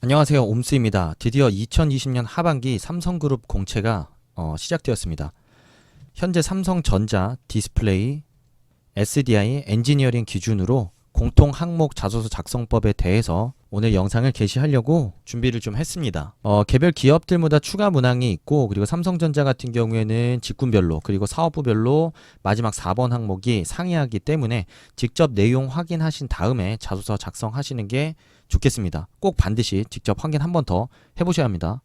안녕하세요. 옴스입니다. 드디어 2020년 하반기 삼성그룹 공채가 어, 시작되었습니다. 현재 삼성전자, 디스플레이, SDI, 엔지니어링 기준으로 공통 항목 자소서 작성법에 대해서 오늘 영상을 게시하려고 준비를 좀 했습니다. 어, 개별 기업들마다 추가 문항이 있고 그리고 삼성전자 같은 경우에는 직군별로 그리고 사업부별로 마지막 4번 항목이 상이하기 때문에 직접 내용 확인하신 다음에 자소서 작성하시는 게 좋겠습니다. 꼭 반드시 직접 확인 한 번 더 해보셔야 합니다.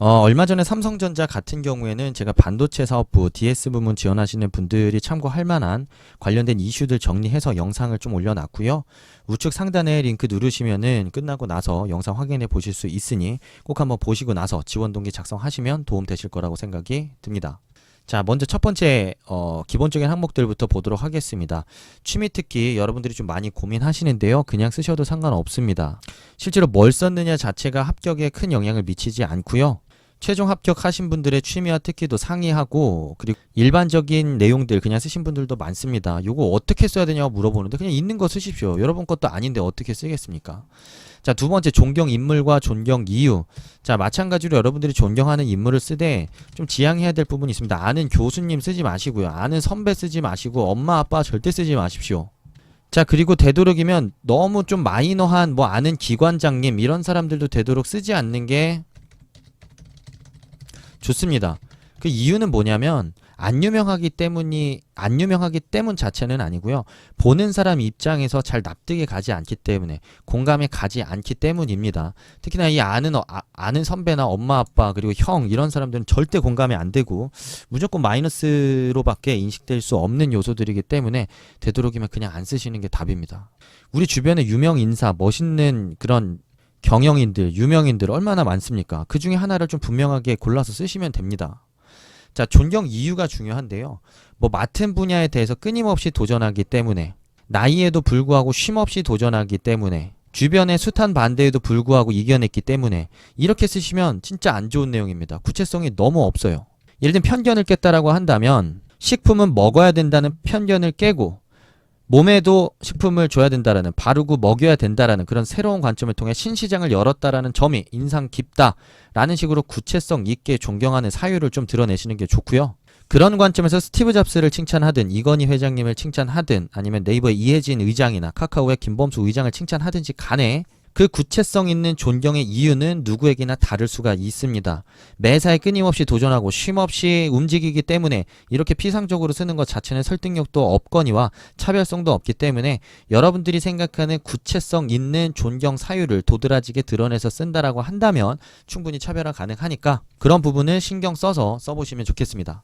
어, 얼마 전에 삼성전자 같은 경우에는 제가 반도체 사업부 DS 부문 지원하시는 분들이 참고할 만한 관련된 이슈들 정리해서 영상을 좀 올려놨고요. 우측 상단에 링크 누르시면은 끝나고 나서 영상 확인해 보실 수 있으니 꼭 한번 보시고 나서 지원 동기 작성하시면 도움 되실 거라고 생각이 듭니다. 자, 먼저 첫 번째 어, 기본적인 항목들부터 보도록 하겠습니다. 취미 특기 여러분들이 좀 많이 고민하시는데요. 그냥 쓰셔도 상관없습니다. 실제로 뭘 썼느냐 자체가 합격에 큰 영향을 미치지 않고요. 최종 합격하신 분들의 취미와 특기도 상의하고 그리고 일반적인 내용들 그냥 쓰신 분들도 많습니다. 요거 어떻게 써야 되냐고 물어보는데 그냥 있는 거 쓰십시오. 여러분 것도 아닌데 어떻게 쓰겠습니까? 자, 두 번째 존경 인물과 존경 이유. 자, 마찬가지로 여러분들이 존경하는 인물을 쓰되 좀 지양해야 될 부분이 있습니다. 아는 교수님 쓰지 마시고요. 아는 선배 쓰지 마시고 엄마 아빠 절대 쓰지 마십시오. 자, 그리고 되도록이면 너무 좀 마이너한 뭐 아는 기관장님 이런 사람들도 되도록 쓰지 않는 게 좋습니다. 그 이유는 뭐냐면 안 유명하기 때문이 안 유명하기 때문 자체는 아니고요. 보는 사람 입장에서 잘 납득이 가지 않기 때문에 공감이 가지 않기 때문입니다. 특히나 이 아는 어- 아, 아는 선배나 엄마 아빠 그리고 형 이런 사람들은 절대 공감이 안 되고 무조건 마이너스로밖에 인식될 수 없는 요소들이기 때문에 되도록이면 그냥 안 쓰시는 게 답입니다. 우리 주변에 유명 인사 멋있는 그런 경영인들, 유명인들 얼마나 많습니까? 그 중에 하나를 좀 분명하게 골라서 쓰시면 됩니다. 자, 존경 이유가 중요한데요. 뭐 맡은 분야에 대해서 끊임없이 도전하기 때문에 나이에도 불구하고 쉼없이 도전하기 때문에 주변의 숱한 반대에도 불구하고 이겨냈기 때문에 이렇게 쓰시면 진짜 안 좋은 내용입니다. 구체성이 너무 없어요. 예를 들면 편견을 깼다라고 한다면 식품은 먹어야 된다는 편견을 깨고 몸에도 식품을 줘야 된다라는 바르고 먹여야 된다라는 그런 새로운 관점을 통해 신시장을 열었다라는 점이 인상 깊다라는 식으로 구체성 있게 존경하는 사유를 좀 드러내시는 게 좋고요. 그런 관점에서 스티브 잡스를 칭찬하든 이건희 회장님을 칭찬하든 아니면 네이버의 이혜진 의장이나 카카오의 김범수 의장을 칭찬하든지 간에 그 구체성 있는 존경의 이유는 누구에게나 다를 수가 있습니다. 매사에 끊임없이 도전하고 쉼없이 움직이기 때문에 이렇게 피상적으로 쓰는 것 자체는 설득력도 없거니와 차별성도 없기 때문에 여러분들이 생각하는 구체성 있는 존경 사유를 도드라지게 드러내서 쓴다라고 한다면 충분히 차별화 가능하니까 그런 부분을 신경 써서 써보시면 좋겠습니다.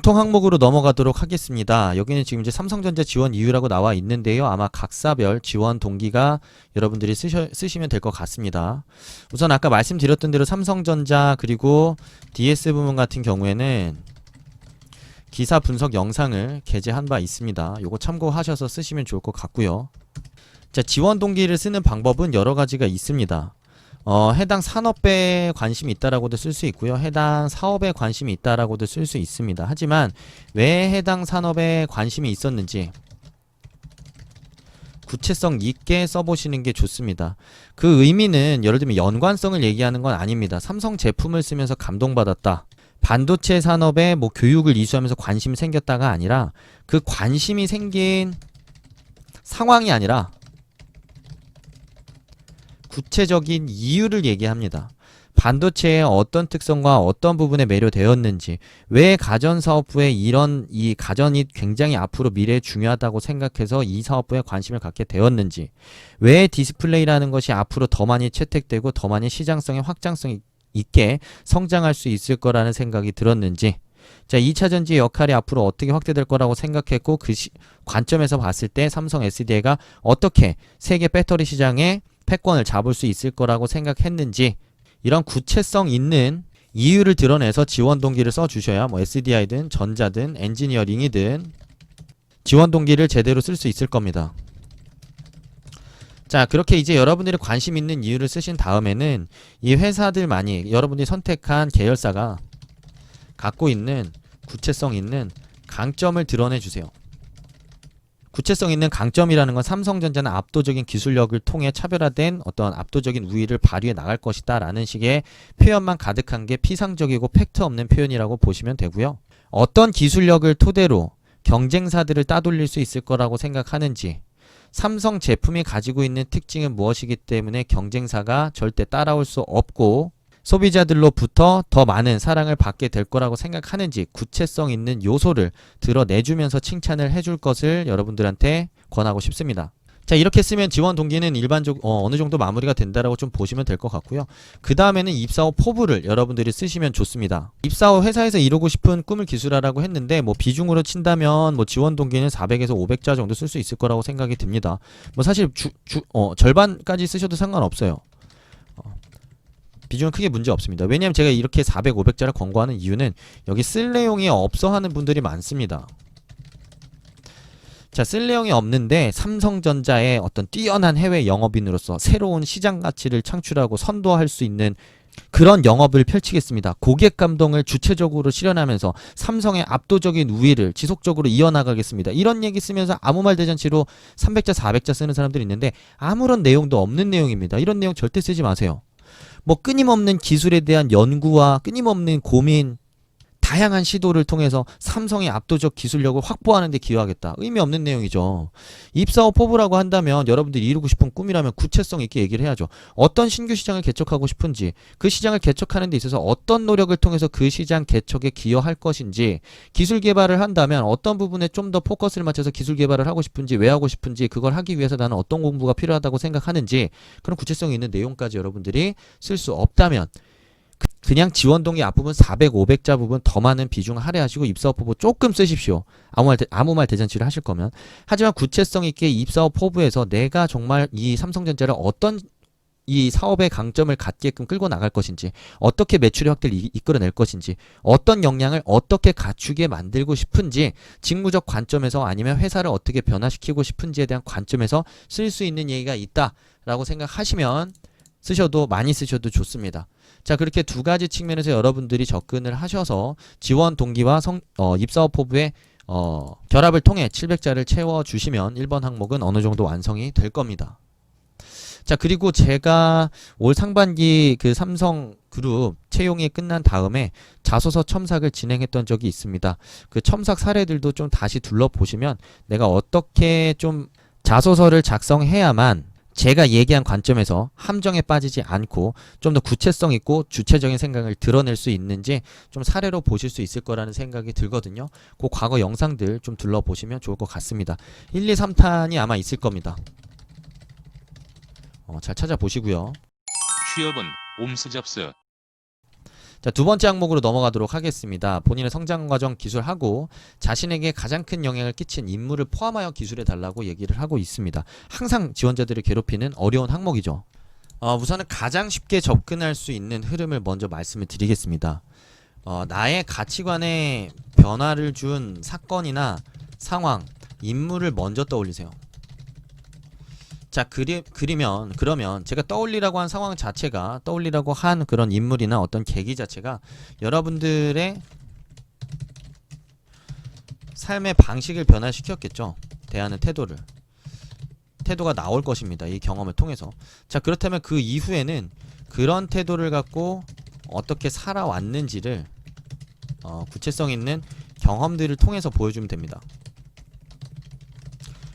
공통 항목으로 넘어가도록 하겠습니다. 여기는 지금 이제 삼성전자 지원 이유라고 나와 있는데요. 아마 각사별 지원 동기가 여러분들이 쓰셔, 쓰시면 될 것 같습니다. 우선 아까 말씀드렸던 대로 삼성전자 그리고 DS 부문 같은 경우에는 기사 분석 영상을 게재한 바 있습니다. 요거 참고하셔서 쓰시면 좋을 것 같고요. 자, 지원 동기를 쓰는 방법은 여러 가지가 있습니다. 어, 해당 산업에 관심이 있다라고도 쓸 수 있고요. 해당 사업에 관심이 있다라고도 쓸 수 있습니다. 하지만 왜 해당 산업에 관심이 있었는지 구체성 있게 써보시는 게 좋습니다. 그 의미는 예를 들면 연관성을 얘기하는 건 아닙니다. 삼성 제품을 쓰면서 감동받았다. 반도체 산업에 뭐 교육을 이수하면서 관심이 생겼다가 아니라 그 관심이 생긴 상황이 아니라 구체적인 이유를 얘기합니다. 반도체의 어떤 특성과 어떤 부분에 매료되었는지, 왜 가전 사업부에 이런 이 가전이 굉장히 앞으로 미래에 중요하다고 생각해서 이 사업부에 관심을 갖게 되었는지, 왜 디스플레이라는 것이 앞으로 더 많이 채택되고 더 많이 시장성에 확장성이 있게 성장할 수 있을 거라는 생각이 들었는지, 자, 2차 전지의 역할이 앞으로 어떻게 확대될 거라고 생각했고 그 시, 관점에서 봤을 때 삼성 SDI가 어떻게 세계 배터리 시장에 패권을 잡을 수 있을 거라고 생각했는지 이런 구체성 있는 이유를 드러내서 지원 동기를 써 주셔야 뭐 SDI든 전자든 엔지니어링이든 지원 동기를 제대로 쓸 수 있을 겁니다. 자, 그렇게 이제 여러분들이 관심 있는 이유를 쓰신 다음에는 이 회사들만이 여러분들이 선택한 계열사가 갖고 있는 구체성 있는 강점을 드러내 주세요. 구체성 있는 강점이라는 건 삼성전자는 압도적인 기술력을 통해 차별화된 어떤 압도적인 우위를 발휘해 나갈 것이다 라는 식의 표현만 가득한 게 피상적이고 팩트 없는 표현이라고 보시면 되고요. 어떤 기술력을 토대로 경쟁사들을 따돌릴 수 있을 거라고 생각하는지 삼성 제품이 가지고 있는 특징은 무엇이기 때문에 경쟁사가 절대 따라올 수 없고 소비자들로부터 더 많은 사랑을 받게 될 거라고 생각하는지 구체성 있는 요소를 드러내주면서 칭찬을 해줄 것을 여러분들한테 권하고 싶습니다. 자 이렇게 쓰면 지원 동기는 일반적 어, 어느 정도 마무리가 된다라고 좀 보시면 될 것 같고요. 그 다음에는 입사 후 포부를 여러분들이 쓰시면 좋습니다. 입사 후 회사에서 이루고 싶은 꿈을 기술하라고 했는데 뭐 비중으로 친다면 뭐 지원 동기는 400에서 500자 정도 쓸 수 있을 거라고 생각이 듭니다. 뭐 사실 주, 주, 어, 절반까지 쓰셔도 상관없어요. 어, 비중은 크게 문제 없습니다. 왜냐하면 제가 이렇게 400, 500자를 권고하는 이유는 여기 쓸 내용이 없어 하는 분들이 많습니다. 자, 쓸 내용이 없는데 삼성전자의 어떤 뛰어난 해외 영업인으로서 새로운 시장 가치를 창출하고 선도할 수 있는 그런 영업을 펼치겠습니다. 고객 감동을 주체적으로 실현하면서 삼성의 압도적인 우위를 지속적으로 이어나가겠습니다. 이런 얘기 쓰면서 아무 말 대잔치로 300자, 400자 쓰는 사람들이 있는데 아무런 내용도 없는 내용입니다. 이런 내용 절대 쓰지 마세요. 뭐 끊임없는 기술에 대한 연구와 끊임없는 고민, 다양한 시도를 통해서 삼성의 압도적 기술력을 확보하는 데 기여하겠다. 의미 없는 내용이죠. 입사 후 포부라고 한다면 여러분들이 이루고 싶은 꿈이라면 구체성 있게 얘기를 해야죠. 어떤 신규 시장을 개척하고 싶은지, 그 시장을 개척하는 데 있어서 어떤 노력을 통해서 그 시장 개척에 기여할 것인지, 기술 개발을 한다면 어떤 부분에 좀 더 포커스를 맞춰서 기술 개발을 하고 싶은지, 왜 하고 싶은지, 그걸 하기 위해서 나는 어떤 공부가 필요하다고 생각하는지, 그런 구체성 있는 내용까지 여러분들이 쓸 수 없다면 그- 그냥 지원 동기 앞부분 400, 500 자 부분 더 많은 비중 할애하시고 입사업 포부 조금 쓰십시오. 아무 말 대- 아무 말 대잔치를 하실 거면. 하지만 구체성 있게 입사업 포부에서 내가 정말 이 삼성전자를 어떤 이 사업의 강점을 갖게끔 끌고 나갈 것인지, 어떻게 매출의 확대를 이- 이끌어낼 것인지, 어떤 역량을 어떻게 갖추게 만들고 싶은지, 직무적 관점에서 아니면 회사를 어떻게 변화시키고 싶은지에 대한 관점에서 쓸 수 있는 얘기가 있다라고 생각하시면 쓰셔도 많이 쓰셔도 좋습니다. 자 그렇게 두 가지 측면에서 여러분들이 접근을 하셔서 지원 동기와 성, 어, 입사업 포부의 어, 결합을 통해 700자를 채워주시면 1번 항목은 어느 정도 완성이 될 겁니다. 자 그리고 제가 올 상반기 그 삼성 그룹 채용이 끝난 다음에 자소서 첨삭을 진행했던 적이 있습니다. 그 첨삭 사례들도 좀 다시 둘러보시면 내가 어떻게 좀 자소서를 작성해야만 제가 얘기한 관점에서 함정에 빠지지 않고 좀 더 구체성 있고 주체적인 생각을 드러낼 수 있는지 좀 사례로 보실 수 있을 거라는 생각이 들거든요. 그 과거 영상들 좀 둘러보시면 좋을 것 같습니다. 1, 2, 3탄이 아마 있을 겁니다. 어, 잘 찾아보시고요. 취업은 옴수 접수 자, 두 번째 항목으로 넘어가도록 하겠습니다. 본인의 성장 과정 기술하고 자신에게 가장 큰 영향을 끼친 인물을 포함하여 기술해 달라고 얘기를 하고 있습니다. 항상 지원자들을 괴롭히는 어려운 항목이죠. 어, 우선은 가장 쉽게 접근할 수 있는 흐름을 먼저 말씀을 드리겠습니다. 어, 나의 가치관에 변화를 준 사건이나 상황, 인물을 먼저 떠올리세요. 자, 그리, 그리면, 그러면 제가 떠올리라고 한 상황 자체가, 떠올리라고 한 그런 인물이나 어떤 계기 자체가 여러분들의 삶의 방식을 변화시켰겠죠. 대하는 태도를. 태도가 나올 것입니다. 이 경험을 통해서. 자, 그렇다면 그 이후에는 그런 태도를 갖고 어떻게 살아왔는지를 어, 구체성 있는 경험들을 통해서 보여주면 됩니다.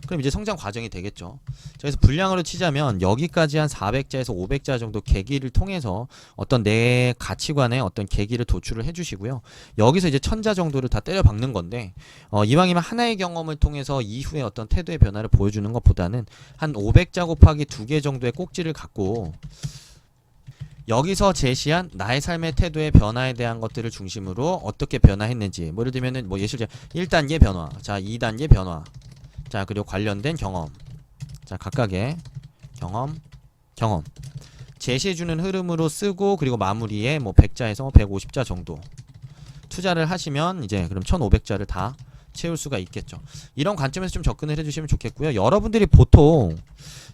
그럼 이제 성장 과정이 되겠죠. 자, 그래서 분량으로 치자면 여기까지 한 400자에서 500자 정도 계기를 통해서 어떤 내 가치관에 어떤 계기를 도출을 해주시고요. 여기서 이제 천자 정도를 다 때려 박는 건데 어, 이왕이면 하나의 경험을 통해서 이후에 어떤 태도의 변화를 보여주는 것보다는 한 500자 곱하기 두 개 정도의 꼭지를 갖고 여기서 제시한 나의 삶의 태도의 변화에 대한 것들을 중심으로 어떻게 변화했는지 뭐 예를 들면은 뭐 예시로 1단계 변화 자 2단계 변화 자 그리고 관련된 경험. 자 각각의 경험 경험. 제시해주는 흐름으로 쓰고 그리고 마무리에 뭐 100자에서 150자 정도 투자를 하시면 이제 그럼 1500자를 다 채울 수가 있겠죠. 이런 관점에서 좀 접근을 해주시면 좋겠고요. 여러분들이 보통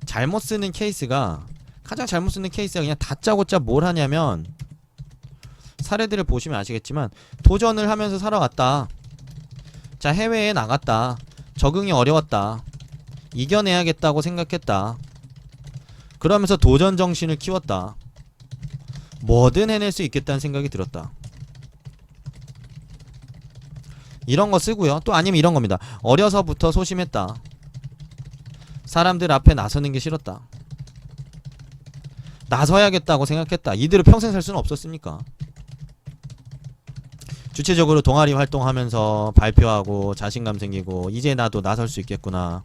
잘못 쓰는 케이스가 가장 잘못 쓰는 케이스가 그냥 다짜고짜 뭘 하냐면 사례들을 보시면 아시겠지만 도전을 하면서 살아왔다. 자 해외에 나갔다 적응이 어려웠다 이겨내야겠다고 생각했다. 그러면서 도전 정신을 키웠다. 뭐든 해낼 수 있겠다는 생각이 들었다. 이런 거 쓰고요. 또 아니면 이런 겁니다. 어려서부터 소심했다. 사람들 앞에 나서는 게 싫었다. 나서야겠다고 생각했다. 이대로 평생 살 수는 없었습니까? 주체적으로 동아리 활동하면서 발표하고 자신감 생기고 이제 나도 나설 수 있겠구나.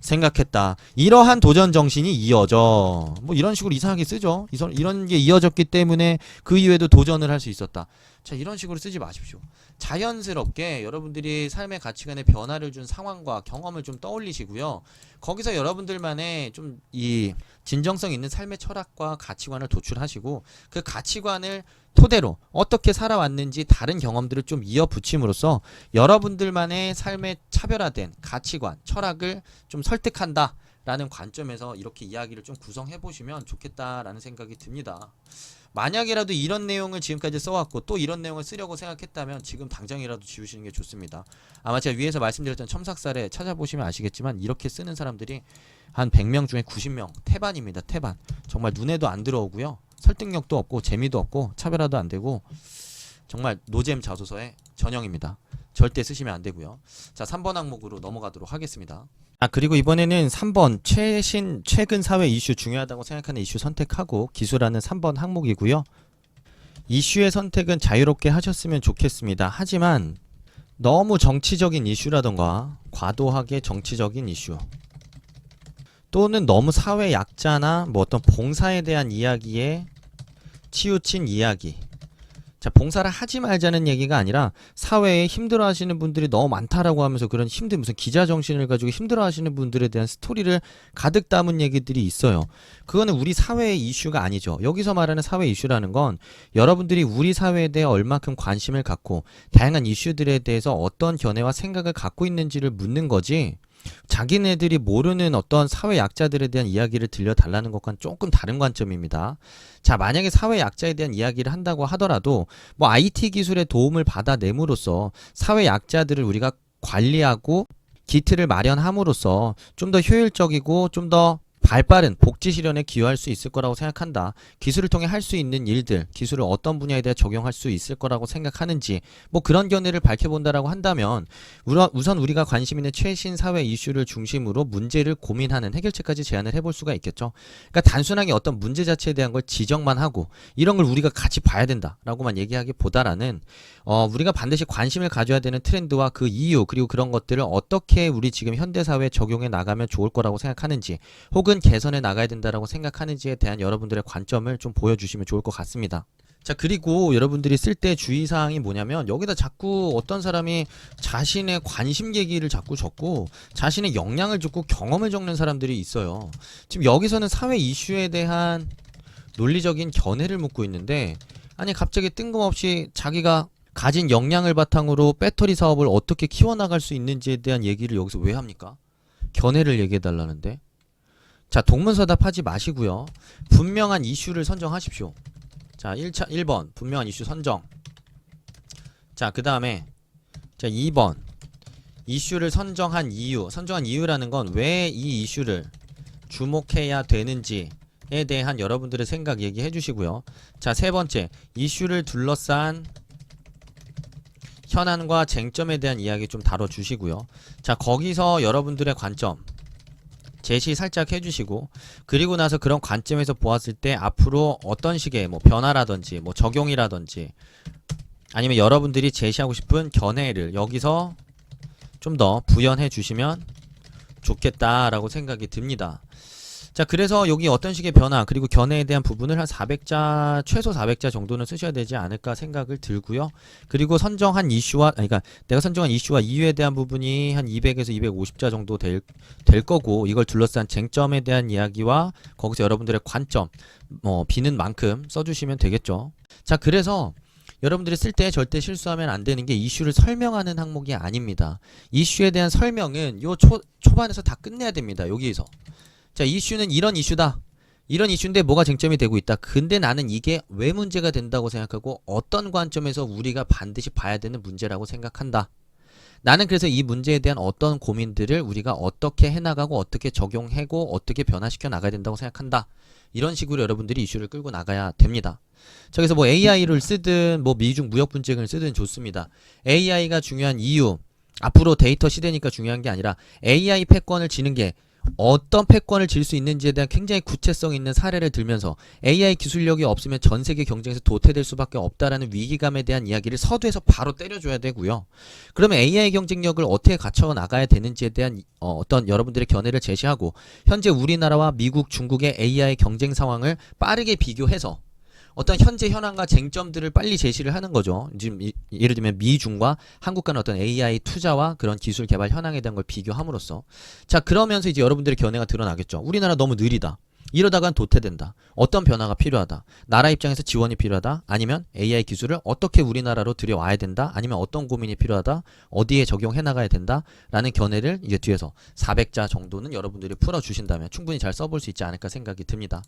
생각했다. 이러한 도전 정신이 이어져. 뭐 이런 식으로 이상하게 쓰죠. 이런 게 이어졌기 때문에 그 이후에도 도전을 할 수 있었다. 자, 이런 식으로 쓰지 마십시오. 자연스럽게 여러분들이 삶의 가치관에 변화를 준 상황과 경험을 좀 떠올리시고요. 거기서 여러분들만의 좀 이 진정성 있는 삶의 철학과 가치관을 도출하시고 그 가치관을 토대로 어떻게 살아왔는지 다른 경험들을 좀 이어 붙임으로써 여러분들만의 삶의 차별화된 가치관, 철학을 좀 설득한다. 라는 관점에서 이렇게 이야기를 좀 구성해 보시면 좋겠다라는 생각이 듭니다. 만약이라도 이런 내용을 지금까지 써왔고 또 이런 내용을 쓰려고 생각했다면 지금 당장이라도 지우시는 게 좋습니다. 아마 제가 위에서 말씀드렸던 첨삭살에 찾아보시면 아시겠지만 이렇게 쓰는 사람들이 한 100명 중에 90명 태반입니다. 태반. 정말 눈에도 안 들어오고요. 설득력도 없고 재미도 없고 차별화도 안 되고 정말 노잼 자소서의 전형입니다. 절대 쓰시면 안 되고요. 자, 3번 항목으로 넘어가도록 하겠습니다. 아, 그리고 이번에는 3번 최신 최근 사회 이슈 중요하다고 생각하는 이슈 선택하고 기술하는 3번 항목이고요. 이슈의 선택은 자유롭게 하셨으면 좋겠습니다. 하지만 너무 정치적인 이슈라던가 과도하게 정치적인 이슈 또는 너무 사회 약자나 뭐 어떤 봉사에 대한 이야기에 치우친 이야기. 자, 봉사를 하지 말자는 얘기가 아니라 사회에 힘들어 하시는 분들이 너무 많다라고 하면서 그런 힘든 무슨 기자 정신을 가지고 힘들어 하시는 분들에 대한 스토리를 가득 담은 얘기들이 있어요. 그거는 우리 사회의 이슈가 아니죠. 여기서 말하는 사회 이슈라는 건 여러분들이 우리 사회에 대해 얼마큼 관심을 갖고 다양한 이슈들에 대해서 어떤 견해와 생각을 갖고 있는지를 묻는 거지. 자기네들이 모르는 어떤 사회 약자들에 대한 이야기를 들려달라는 것과는 조금 다른 관점입니다. 자, 만약에 사회 약자에 대한 이야기를 한다고 하더라도 뭐 IT 기술의 도움을 받아냄으로써 사회 약자들을 우리가 관리하고 기틀을 마련함으로써 좀 더 효율적이고 좀더 발빠른 복지 실현에 기여할 수 있을 거라고 생각한다. 기술을 통해 할 수 있는 일들, 기술을 어떤 분야에 대해 적용할 수 있을 거라고 생각하는지, 뭐 그런 견해를 밝혀본다라고 한다면, 우선 우리가 관심 있는 최신 사회 이슈를 중심으로 문제를 고민하는 해결책까지 제안을 해볼 수가 있겠죠. 그러니까 단순하게 어떤 문제 자체에 대한 걸 지적만 하고, 이런 걸 우리가 같이 봐야 된다라고만 얘기하기보다라는, 어, 우리가 반드시 관심을 가져야 되는 트렌드와 그 이유, 그리고 그런 것들을 어떻게 우리 지금 현대 사회에 적용해 나가면 좋을 거라고 생각하는지, 혹은 개선해 나가야 된다라고 생각하는지에 대한 여러분들의 관점을 좀 보여주시면 좋을 것 같습니다. 자, 그리고 여러분들이 쓸 때 주의사항이 뭐냐면, 여기다 자꾸 어떤 사람이 자신의 관심 얘기를 자꾸 적고, 자신의 역량을 적고 경험을 적는 사람들이 있어요. 지금 여기서는 사회 이슈에 대한 논리적인 견해를 묻고 있는데, 아니, 갑자기 뜬금없이 자기가 가진 역량을 바탕으로 배터리 사업을 어떻게 키워나갈 수 있는지에 대한 얘기를 여기서 왜 합니까? 견해를 얘기해 달라는데. 자, 동문서답 하지 마시고요. 분명한 이슈를 선정하십시오. 자, 1차 1번 분명한 이슈 선정. 자, 그다음에 자, 2번 이슈를 선정한 이유. 선정한 이유라는 건 왜 이 이슈를 주목해야 되는지에 대한 여러분들의 생각 얘기해 주시고요. 자, 세 번째. 이슈를 둘러싼 현안과 쟁점에 대한 이야기 좀 다뤄 주시고요. 자, 거기서 여러분들의 관점 제시 살짝 해주시고 그리고 나서 그런 관점에서 보았을 때 앞으로 어떤 식의 뭐 변화라든지 뭐 적용이라든지 아니면 여러분들이 제시하고 싶은 견해를 여기서 좀 더 부연해 주시면 좋겠다라고 생각이 듭니다. 자, 그래서 여기 어떤 식의 변화 그리고 견해에 대한 부분을 한 400자 최소 400자 정도는 쓰셔야 되지 않을까 생각을 들고요. 그리고 선정한 이슈와 아니 그러니까 내가 선정한 이슈와 이유에 대한 부분이 한 200에서 250자 정도 될, 될 거고 이걸 둘러싼 쟁점에 대한 이야기와 거기서 여러분들의 관점 뭐 비는 만큼 써주시면 되겠죠. 자, 그래서 여러분들이 쓸 때 절대 실수하면 안 되는 게 이슈를 설명하는 항목이 아닙니다. 이슈에 대한 설명은 요 초, 초반에서 다 끝내야 됩니다. 여기에서. 자, 이슈는 이런 이슈다. 이런 이슈인데 뭐가 쟁점이 되고 있다. 근데 나는 이게 왜 문제가 된다고 생각하고 어떤 관점에서 우리가 반드시 봐야 되는 문제라고 생각한다. 나는 그래서 이 문제에 대한 어떤 고민들을 우리가 어떻게 해나가고 어떻게 적용하고 어떻게 변화시켜 나가야 된다고 생각한다. 이런 식으로 여러분들이 이슈를 끌고 나가야 됩니다. 자, 그래서 뭐 AI를 쓰든 뭐 미중 무역 분쟁을 쓰든 좋습니다. AI가 중요한 이유, 앞으로 데이터 시대니까 중요한 게 아니라 AI 패권을 지는 게 어떤 패권을 질 수 있는지에 대한 굉장히 구체성 있는 사례를 들면서 AI 기술력이 없으면 전 세계 경쟁에서 도태될 수밖에 없다라는 위기감에 대한 이야기를 서두에서 바로 때려줘야 되고요. 그러면 AI 경쟁력을 어떻게 갖춰 나가야 되는지에 대한 어, 어떤 여러분들의 견해를 제시하고 현재 우리나라와 미국, 중국의 AI 경쟁 상황을 빠르게 비교해서 어떤 현재 현황과 쟁점들을 빨리 제시를 하는 거죠. 지금 이- 예를 들면 미중과 한국 간의 어떤 AI 투자와 그런 기술 개발 현황에 대한 걸 비교함으로써 자 그러면서 이제 여러분들의 견해가 드러나겠죠. 우리나라 너무 느리다. 이러다간 도태된다. 어떤 변화가 필요하다. 나라 입장에서 지원이 필요하다. 아니면 AI 기술을 어떻게 우리나라로 들여와야 된다. 아니면 어떤 고민이 필요하다. 어디에 적용해 나가야 된다. 라는 견해를 이제 뒤에서 400자 정도는 여러분들이 풀어 주신다면 충분히 잘 써볼 수 있지 않을까 생각이 듭니다.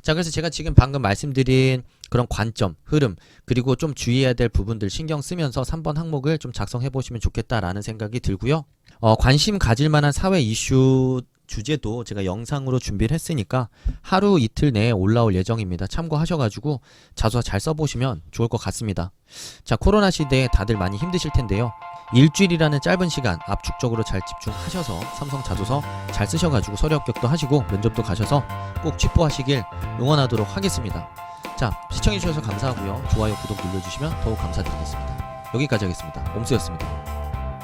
자, 그래서 제가 지금 방금 말씀드린 그런 관점, 흐름, 그리고 좀 주의해야 될 부분들 신경 쓰면서 3번 항목을 좀 작성해 보시면 좋겠다라는 생각이 들고요. 어, 관심 가질 만한 사회 이슈 주제도 제가 영상으로 준비를 했으니까 하루 이틀 내에 올라올 예정입니다. 참고하셔가지고 자소서 잘 써보시면 좋을 것 같습니다. 자, 코로나 시대에 다들 많이 힘드실 텐데요. 일주일이라는 짧은 시간 압축적으로 잘 집중하셔서 삼성 자소서 잘 쓰셔가지고 서류 합격도 하시고 면접도 가셔서 꼭 취뽀하시길 응원하도록 하겠습니다. 자, 시청해주셔서 감사하고요. 좋아요, 구독 눌러주시면 더욱 감사드리겠습니다. 여기까지 하겠습니다. 옴수였습니다.